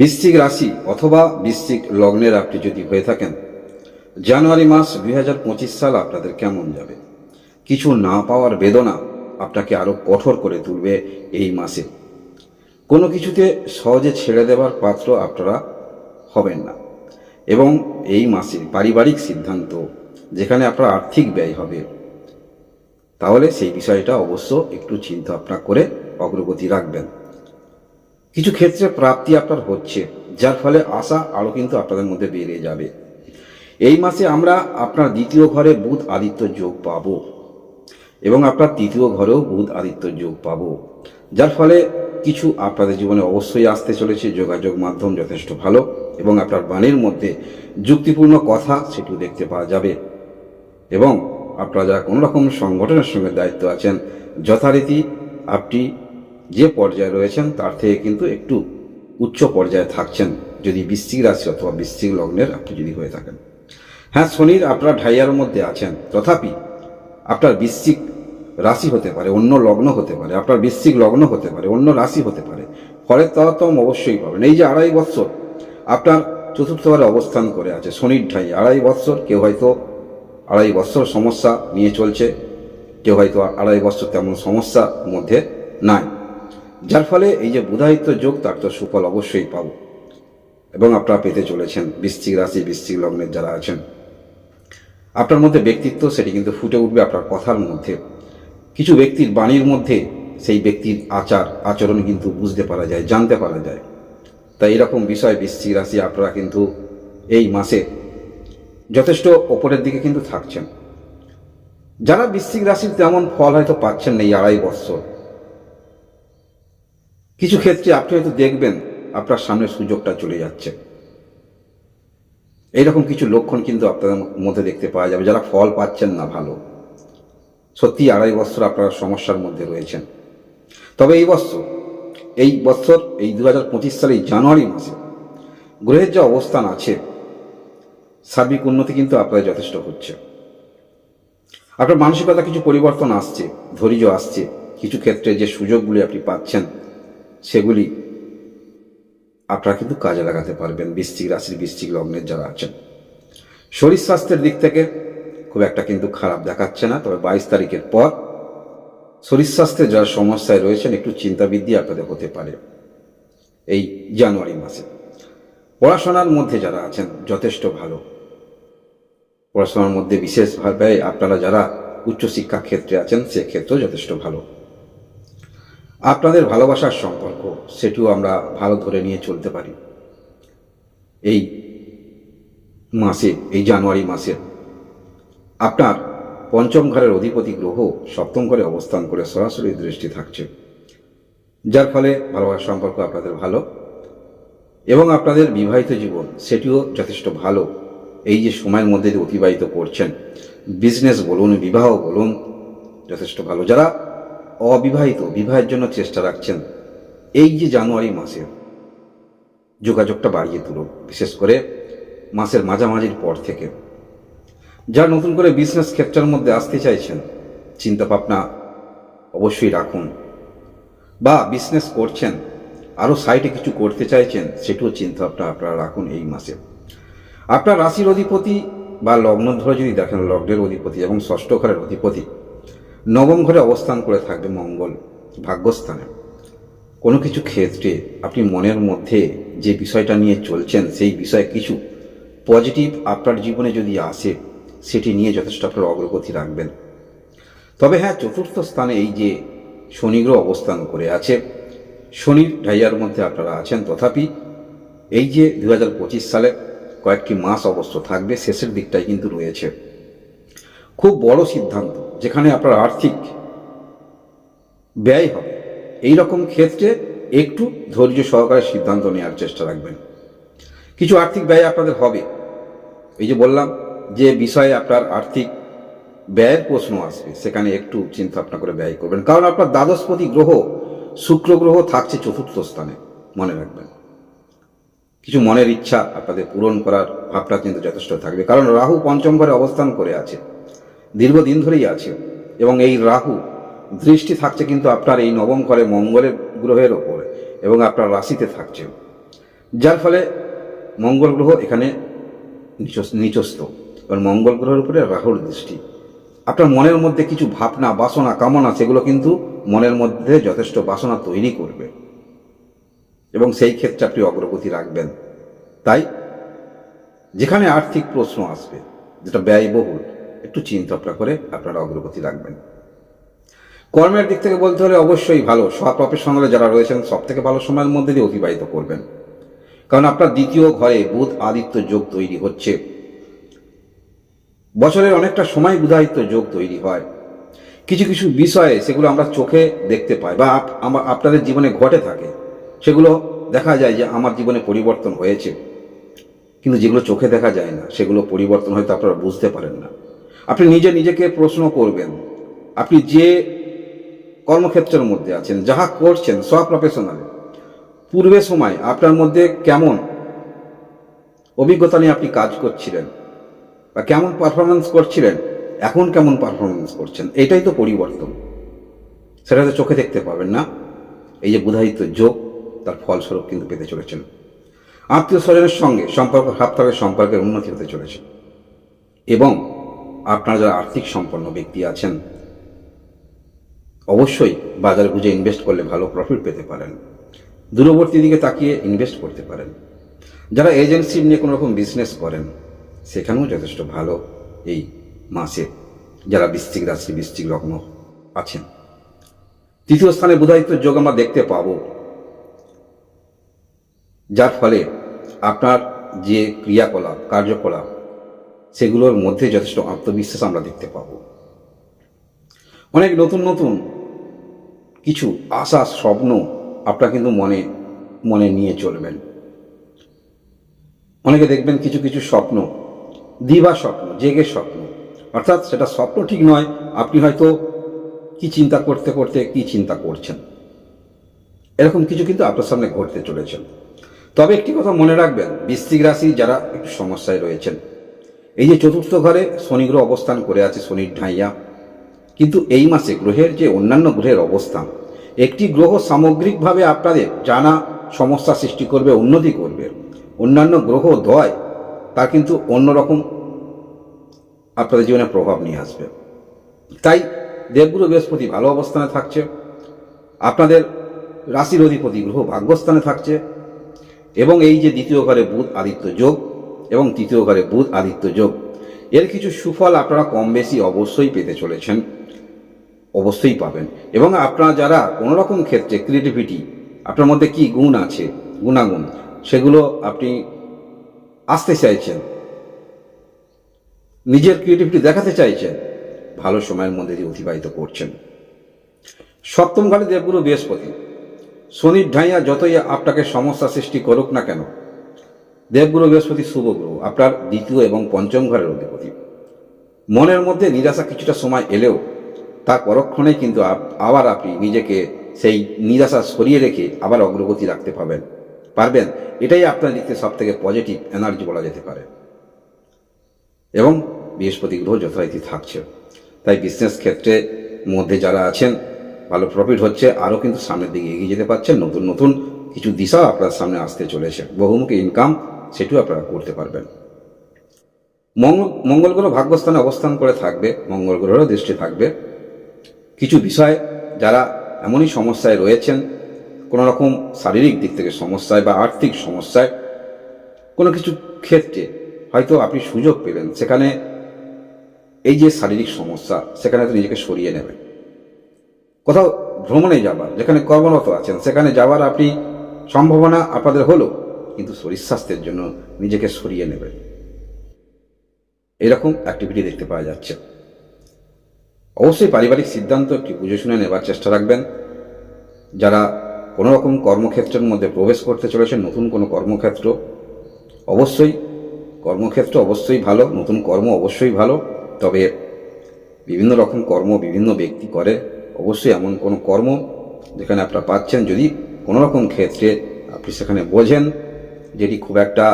বৃশ্চিক রাশি অথবা বৃশ্চিক লগ্নের আপনি যদি হয়ে থাকেন, জানুয়ারি মাস দুই হাজার পঁচিশ সাল আপনাদের কেমন যাবে? কিছু না পাওয়ার বেদনা আপনাকে আরও কঠোর করে তুলবে এই মাসে। কোনো কিছুতে সহজে ছেড়ে দেওয়ার পাত্র আপনারা হবেন না। এবং এই মাসে পারিবারিক সিদ্ধান্ত, যেখানে আপনার আর্থিক ব্যয় হবে, তাহলে সেই বিষয়টা অবশ্য একটু চিন্তা ভাবনা করে অগ্রগতি রাখবেন। কিছু ক্ষেত্রে প্রাপ্তি আপনার হচ্ছে, যার ফলে আশা আরও কিন্তু আপনাদের মধ্যে বেড়ে যাবে। এই মাসে আমরা আপনার দ্বিতীয় ঘরে বুধ আদিত্য যোগ পাব এবং আপনার তৃতীয় ঘরেও বুধ আদিত্য যোগ পাব, যার ফলে কিছু আপনাদের জীবনে অবশ্যই আসতে চলেছে, যোগাযোগ মাধ্যম যথেষ্ট ভালো এবং আপনার বাণীর মধ্যে যুক্তিপূর্ণ কথা সেটিও দেখতে পাওয়া যাবে এবং আপনারা যারা কোনো রকম সংগঠনের সঙ্গে দায়িত্ব আছেন, যথারীতি আপনি যে পর্যায়ে রয়েছেন, তার থেকে কিন্তু একটু উচ্চ পর্যায়ে থাকছেন, যদি বৃশ্চিক রাশি অথবা বৃশ্চিক লগ্নের আপনি যদি হয়ে থাকেন। হ্যাঁ শনির আপনার ঢাইয়ার মধ্যে আছেন। তথাপি আপনার বৃশ্চিক রাশি হতে পারে, অন্য লগ্ন হতে পারে, আপনার বৃশ্চিক লগ্ন হতে পারে, অন্য রাশি হতে পারে। ফলের তারতম অবশ্যই পাবেন। এই যে আড়াই বৎসর আপনার চতুর্থবারে অবস্থান করে আছে, শনির ঢাই, আড়াই বৎসর, কেউ হয়তো আড়াই বৎসর সমস্যা নিয়ে চলছে, কেউ হয়তো আড়াই বৎসর তেমন সমস্যা মধ্যে নাই। যার ফলে এই যে বুধায়িত্ব যোগ, তার তো সুফল অবশ্যই পাব। এবং আপনারা পেতে চলেছেন, বৃশ্চিক রাশি, বৃশ্চিক লগ্নের যারা আছেন। আপনার মধ্যে ব্যক্তিত্ব, সেটি কিন্তু ফুটে উঠবে আপনার কথার মধ্যে। কিছু ব্যক্তির বাণীর মধ্যে সেই ব্যক্তির আচার, আচরণ কিন্তু বুঝতে পারা যায়, জানতে পারা যায়। তাই এরকম বিষয়, বৃশ্চিক রাশি, আপনারা কিন্তু এই মাসে যথেষ্ট ওপরের দিকে কিন্তু থাকছেন। যারা বৃশ্চিক রাশির তেমন ফল হয়তো পাচ্ছেন না এই আড়াই বৎসর কিছু ক্ষেত্রে আপনি হয়তো দেখবেন আপনার সামনে সুযোগটা চলে যাচ্ছে। এইরকম কিছু লক্ষণ কিন্তু আপনাদের মধ্যে দেখতে পাওয়া যাবে, যারা ফল পাচ্ছেন না ভালো। সত্যি আড়াই বছর আপনারা সমস্যার মধ্যে রয়েছেন। তবে এই বছর এই বছর, এই দু হাজার পঁচিশ সালের জানুয়ারি মাসে গ্রহের যে অবস্থান আছে, সার্বিক উন্নতি কিন্তু আপনাদের যথেষ্ট হচ্ছে। আপনার মানসিকতা কিছু পরিবর্তন আসছে, ধৈর্য আসছে। কিছু ক্ষেত্রে যে সুযোগগুলি আপনি পাচ্ছেন সেগুলি আপনারা কিন্তু কাজে লাগাতে পারবেন, বৃশ্চিক রাশির বৃশ্চিক লগ্নের যারা আছেন। শরীর স্বাস্থ্যের দিক থেকে খুব একটা কিন্তু খারাপ দেখাচ্ছে না, তবে বাইশ তারিখের পর শরীর স্বাস্থ্যের যারা সমস্যায় রয়েছেন, একটু চিন্তাবৃদ্ধি আপনাদের হতে পারে এই জানুয়ারি মাসে। পড়াশোনার মধ্যে যারা আছেন, যথেষ্ট ভালো। পড়াশোনার মধ্যে বিশেষভাবে আপনারা যারা উচ্চশিক্ষা ক্ষেত্রে আছেন, সেক্ষেত্রেও যথেষ্ট ভালো। আপনাদের ভালোবাসার সম্পর্ক, সেটিও আমরা ভালো ধরে নিয়ে চলতে পারি। এই মাসে, এই জানুয়ারি মাসে আপনার পঞ্চম ঘরের অধিপতি গ্রহ সপ্তম ঘরে অবস্থান করে সরাসরি দৃষ্টি থাকছে। যার ফলে ভালোবাসার সম্পর্ক আপনাদের ভালো এবং আপনাদের বিবাহিত জীবন, সেটিও যথেষ্ট ভালো। এই যে সময়ের মধ্যে অতিবাহিত করছেন বিজনেস বলুন, বিবাহ বলুন, যথেষ্ট ভালো। যারা অবিবাহিত, বিবাহের জন্য চেষ্টা রাখছেন। এই যে জানুয়ারি মাসে যোগাযোগটা বাড়িয়ে তুলুন বিশেষ করে মাসের মাঝামাঝির পর থেকে। যারা নতুন করে বিজনেস ক্ষেত্রের মধ্যে আসতে চাইছেন চিন্তা ভাবনা অবশ্যই রাখুন। বা বিজনেস করছেন, আরও সাইডে কিছু করতে চাইছেন, সেটিও চিন্তা ভাবনা আপনারা রাখুন এই মাসে। আপনার রাশির অধিপতি বা লগ্ন ধরে যদি দেখেন, লগ্নের অধিপতি এবং ষষ্ঠ ঘরের অধিপতি নবম ঘরে অবস্থান করে থাকবে মঙ্গল ভাগ্যস্থানে। কোনো কিছু ক্ষেত্রে আপনি মনের মধ্যে যে বিষয়টা নিয়ে চলছেন, সেই বিষয়ে কিছু পজিটিভ আপনার জীবনে যদি আসে, সেটি নিয়ে যথেষ্ট আপনার অগ্রগতি রাখবেন। তবে হ্যাঁ চতুর্থ স্থানে এই যে শনিগ্রহ অবস্থান করে আছে শনির ঢাইয়ার মধ্যে আপনারা আছেন। তথাপি এই যে দু হাজার পঁচিশ সালে কয়েকটি মাস অবশ্য থাকবে, শেষের দিকটাই কিন্তু রয়েছে। খুব বড় সিদ্ধান্ত, যেখানে আপনার আর্থিক ব্যয় হবে। এই রকম ক্ষেত্রে একটু ধৈর্য সহকারে সিদ্ধান্ত নেওয়ার চেষ্টা রাখবেন। কিছু আর্থিক ব্যয় আপনাদের হবে। এই যে বললাম যে বিষয়ে আপনার আর্থিক ব্যয়ের প্রশ্ন আসবে, সেখানে একটু চিন্তা ভাবনা করে ব্যয় করবেন। কারণ আপনার দ্বাদশপতি গ্রহ, শুক্র গ্রহ থাকছে চতুর্থ স্থানে, মনে রাখবেন। কিছু মনের ইচ্ছা আপনাদের পূরণ করার ভাবটা কিন্তু যথেষ্ট থাকবে। কারণ রাহু পঞ্চম ঘরে অবস্থান করে আছে। দীর্ঘদিন ধরেই আছে। এবং এই রাহু, দৃষ্টি থাকছে কিন্তু আপনার এই নবম ঘরে মঙ্গলের গ্রহের ওপরে এবং আপনার রাশিতে থাকছে। যার ফলে মঙ্গল গ্রহ এখানে নিচস- নিচস্থ। এবার মঙ্গল গ্রহের উপরে রাহুর দৃষ্টি। আপনার মনের মধ্যে কিছু ভাবনা, বাসনা, কামনা, সেগুলো কিন্তু মনের মধ্যে যথেষ্ট বাসনা তৈরি করবে। এবং সেই ক্ষেত্রে আপনি অগ্রগতি রাখবেন। তাই যেখানে আর্থিক প্রশ্ন আসবে, যেটা ব্যয়বহুল একটু চিন্তা ভাবনা করে আপনারা অগ্রগতি রাখবেন। কর্মের দিক থেকে বলতে হলে অবশ্যই ভালো সব প্রফেশনালে যারা রয়েছেন সব থেকে ভালো সময়ের মধ্যে দিয়ে অতিবাহিত করবেন। কারণ আপনার দ্বিতীয় ঘরে বুধ আদিত্য যোগ তৈরি হচ্ছে। বছরের অনেকটা সময় বুধায়িত্ব যোগ তৈরি হয়। কিছু কিছু বিষয়ে সেগুলো আমরা চোখে দেখতে পাই বা আপনাদের জীবনে ঘটে থাকে। সেগুলো দেখা যায় যে আমার জীবনে পরিবর্তন হয়েছে। কিন্তু যেগুলো চোখে দেখা যায় না, সেগুলো পরিবর্তন হয়তো আপনারা বুঝতে পারেন না। আপনি নিজে নিজেকে প্রশ্ন করবেন, আপনি যে কর্মক্ষেত্রের মধ্যে আছেন, যাহা করছেন, সব প্রফেশনালে পূর্বে সময় আপনার মধ্যে কেমন অভিজ্ঞতা নিয়ে আপনি কাজ করছিলেন বা কেমন পারফরমেন্স করছিলেন, এখন কেমন পারফরমেন্স করছেন, এটাই তো পরিবর্তন। সেটা তো চোখে দেখতে পাবেন না। এই যে বুধায়িত যোগ, তার ফলস্বরূপ কিন্তু পেতে চলেছেন। আত্মীয় স্বজনের সঙ্গে সম্পর্ক হাবতাবের সম্পর্কের উন্নতি হতে চলেছে। এবং আপনারা যারা আর্থিক সম্পন্ন ব্যক্তি আছেন, অবশ্যই বাজার বুঝে ইনভেস্ট করলে ভালো প্রফিট পেতে পারেন। দূরবর্তী দিকে তাকিয়ে ইনভেস্ট করতে পারেন। যারা এজেন্সি নিয়ে কোনো রকম বিজনেস করেন, সেখানেও যথেষ্ট ভালো এই মাসে যারা বৃশ্চিক রাশি, বৃশ্চিক লগ্ন আছেন। তৃতীয় স্থানে বুধায়িত্ব যোগ আমরা দেখতে পাবো। যার ফলে আপনার যে ক্রিয়াকলাপ, কার্যকলাপ সেগুলোর মধ্যে যথেষ্ট আত্মবিশ্বাস আমরা দেখতে পাবো। অনেক নতুন নতুন কিছু আশা, স্বপ্ন আপনার কিন্তু মনে মনে নিয়ে চলবেন। অনেকে দেখবেন কিছু কিছু স্বপ্ন, দিবা স্বপ্ন, জেগে স্বপ্ন। অর্থাৎ সেটা স্বপ্ন ঠিক নয়, আপনি হয়তো কি চিন্তা করতে করতে কি চিন্তা করছেন। এরকম কিছু কিন্তু আপনার সামনে ঘটতে চলেছেন তবে একটি কথা মনে রাখবেন, বৃশ্চিক রাশি যারা একটু সমস্যায় রয়েছেন এই যে চতুর্থ ঘরে শনি গ্রহ অবস্থান করে আছে, শনির ঢাইয়া। কিন্তু এই মাসে গ্রহের যে অন্যান্য গ্রহের অবস্থান একটি গ্রহ সামগ্রিকভাবে আপনাদের জানা সমস্যা সৃষ্টি করবে, উন্নতি করবে। অন্যান্য গ্রহ দয়, তা কিন্তু অন্যরকম আপনাদের জীবনে প্রভাব নিয়ে আসবে। তাই দেবগুরু বৃহস্পতি ভালো অবস্থানে থাকছে, আপনাদের রাশির অধিপতি গ্রহ ভাগ্যস্থানে থাকছে, এবং এই যে দ্বিতীয় ঘরে বুধ আদিত্য যোগ এবং তৃতীয় ঘরে বুধ আদিত্য যোগ। এর কিছু সুফল আপনারা কম বেশি অবশ্যই পেতে চলেছেন, অবশ্যই পাবেন। এবং আপনারা যারা কোনো রকম ক্ষেত্রে ক্রিয়েটিভিটি আপনার মধ্যে কি গুণ আছে, গুণাগুণ, সেগুলো আপনি আসতে চাইছেন, নিজের ক্রিয়েটিভিটি দেখাতে চাইছেন, ভালো সময়ের মধ্যে দিয়ে অতিবাহিত করছেন। সপ্তম ঘরে দেবগুরু বৃহস্পতি। শনির ঢাইয়া যতই আপনাকে সমস্যা সৃষ্টি করুক না কেন দেবগুরু বৃহস্পতি শুভ গ্রহ, আপনার দ্বিতীয় এবং পঞ্চম ঘরের অধিপতি। মনের মধ্যে নিরাশা কিছুটা সময় এলেও তা পরক্ষণেই কিন্তু আবার আপনি নিজেকে সেই নিরাশা সরিয়ে রেখে আবার অগ্রগতি রাখতে পারবেন। পারবেন, এটাই আপনার দিক থেকে পজিটিভ এনার্জি বলা যেতে পারে। এবং বৃহস্পতি গ্রহ যথারীতি থাকছে। তাই বিজনেস ক্ষেত্রে মধ্যে যারা আছেন, ভালো প্রফিট হচ্ছে, আরও কিন্তু সামনের দিকে এগিয়ে যেতে পারছেন, নতুন নতুন কিছু দিশা আপনার সামনে আসতে চলেছে। বহুমুখী ইনকাম সেটিও আপনারা করতে পারবেন। মঙ্গল মঙ্গল গ্রহ ভাগ্যস্থানে অবস্থান করে থাকবে, মঙ্গল গ্রহেরও দৃষ্টি থাকবে। কিছু বিষয় যারা এমনই সমস্যায় রয়েছেন, কোনো রকম শারীরিক দিক থেকে সমস্যায় বা আর্থিক সমস্যায়, কোনো কিছু ক্ষেত্রে হয়তো আপনি সুযোগ পেলেন, সেখানে এই যে শারীরিক সমস্যা, সেখানে তো নিজেকে সরিয়ে নেবেন। কোথাও ভ্রমণে যাবার, যেখানে কর্মরত আছেন, সেখানে যাওয়ার আপনি সম্ভাবনা আপনাদের হলো। কিন্তু শরীর স্বাস্থ্যের জন্য নিজেকে সরিয়ে নেবেন এরকম অ্যাক্টিভিটি দেখতে পাওয়া যাচ্ছে। অবশ্যই পারিবারিক সিদ্ধান্ত একটি বুঝে শুনে নেবার চেষ্টা রাখবেন। যারা কোনো রকম কর্মক্ষেত্রের মধ্যে প্রবেশ করতে চলেছেন, নতুন কোনো কর্মক্ষেত্র, অবশ্যই কর্মক্ষেত্র অবশ্যই ভালো, নতুন কর্ম অবশ্যই ভালো, তবে বিভিন্ন রকম কর্ম বিভিন্ন ব্যক্তি করে, অবশ্যই এমন কোনো কর্ম যেখানে আপনারা পাচ্ছেন। যদি কোনো রকম ক্ষেত্রে আপনি সেখানে বোঝেন যেটি খুব একটা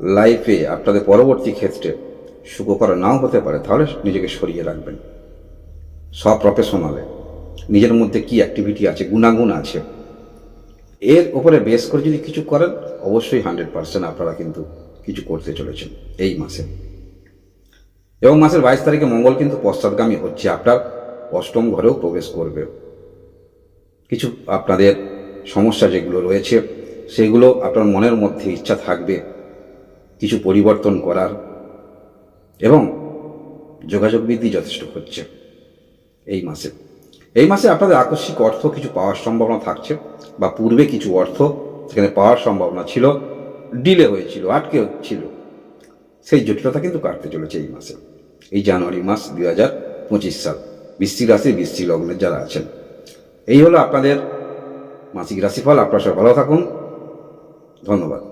লাইফে আপনাদের পরবর্তী ক্ষেত্রে সুখকর নাও হতে পারে, তাহলে নিজেকে সরিয়ে রাখবেন। সব প্রফেশনালে নিজের মধ্যে কি অ্যাক্টিভিটি আছে, গুণাগুণ আছে, এর উপরে বেস করে যদি কিছু করেন, অবশ্যই হান্ড্রেড পার্সেন্ট আপনারা কিন্তু কিছু করতে চলেছেন এই মাসে। এবং মাসের বাইশ তারিখে মঙ্গল কিন্তু পশ্চাৎগামী হচ্ছে, আপনার অষ্টম ঘরেও প্রবেশ করবে। কিছু আপনাদের সমস্যা যেগুলো রয়েছে সেগুলো আপনার মনের মধ্যে ইচ্ছা থাকবে কিছু পরিবর্তন করার। এবং যোগাযোগ বৃদ্ধি যথেষ্ট হচ্ছে এই মাসে। এই মাসে আপনাদের আকস্মিক অর্থ কিছু পাওয়ার সম্ভাবনা থাকছে বা পূর্বে কিছু অর্থ সেখানে পাওয়ার সম্ভাবনা ছিল, ডিলে হয়েছিল, আটকে ছিল। সেই জটিলতা কিন্তু কাটতে চলেছে এই মাসে। এই জানুয়ারি মাস দুই হাজার পঁচিশ সাল, বৃশ্চিক রাশি বৃষ্টি লগ্নের যারা আছেন। এই হলো আপনাদের মাসিক রাশিফল। আপনারা সব ভালো থাকুন। ধন্যবাদ।